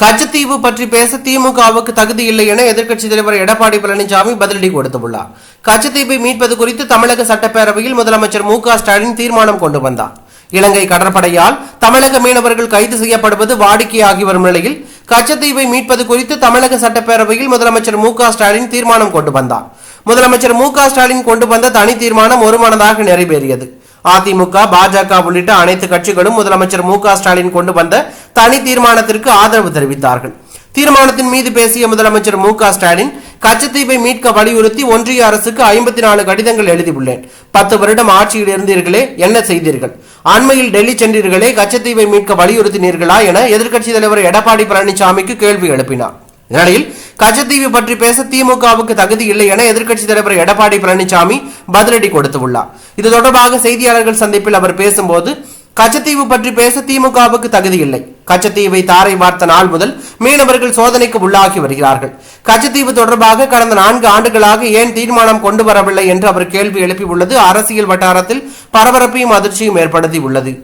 கச்சத்தீவு பற்றி பேச திமுகவுக்கு தகுதி இல்லை என எதிர்க்கட்சித் தலைவர் எடப்பாடி பழனிசாமி பதிலடி கொடுத்துள்ளார் கச்சத்தீவை மீட்பது குறித்து தமிழக சட்டப்பேரவையில் முதலமைச்சர் மு ஸ்டாலின் தீர்மானம் கொண்டு வந்தார். இலங்கை கடற்படையால் தமிழக மீனவர்கள் கைது செய்யப்படுவது வாடிக்கையாகி வரும் நிலையில் கச்சத்தீவை மீட்பது குறித்து தமிழக சட்டப்பேரவையில் முதலமைச்சர் மு ஸ்டாலின் தீர்மானம் கொண்டு வந்தார். முதலமைச்சர் மு ஸ்டாலின் கொண்டு வந்த தனி தீர்மானம் ஒருமனதாக நிறைவேறியது. அதிமுக பாஜக உள்ளிட்ட அனைத்து கட்சிகளும் முதலமைச்சர் மு ஸ்டாலின் கொண்டு வந்த தனி தீர்மானத்திற்கு ஆதரவு தெரிவித்தார்கள். தீர்மானத்தின் மீது பேசிய முதலமைச்சர் மு க ஸ்டாலின் கச்சத்தீவை மீட்க வலியுறுத்தி ஒன்றிய அரசுக்கு ஐம்பத்தி நாலு கடிதங்கள் எழுதியுள்ளேன். பத்து வருடம் ஆட்சியில் இருந்தீர்களே என்ன செய்தீர்கள்? அண்மையில் டெல்லி சென்றீர்களே கச்சத்தீவை மீட்க வலியுறுத்தினீர்களா என எதிர்க்கட்சித் தலைவர் எடப்பாடி பழனிசாமிக்கு கேள்வி எழுப்பினார். இந்நிலையில் கச்சத்தீவு பற்றி பேச திமுகவுக்கு தகுதி இல்லை என எதிர்க்கட்சித் தலைவர் எடப்பாடி பழனிசாமி பதிலடி கொடுத்துள்ளார் இது தொடர்பாக செய்தியாளர்கள் சந்திப்பில் அவர் பேசும்போது கச்சத்தீவு பற்றி பேச திமுகவுக்கு தகுதி இல்லை. கச்சத்தீவை தாரை வார்த்த நாள் முதல் மீனவர்கள் சோதனைக்கு உள்ளாகி வருகிறார்கள். கச்சத்தீவு தொடர்பாக கடந்த நான்கு ஆண்டுகளாக ஏன் தீர்மானம் கொண்டு வரவில்லை என்று அவர் கேள்வி எழுப்பியுள்ளது. அரசியல் வட்டாரத்தில் பரபரப்பையும் அதிர்ச்சியும் ஏற்படுத்தி உள்ளது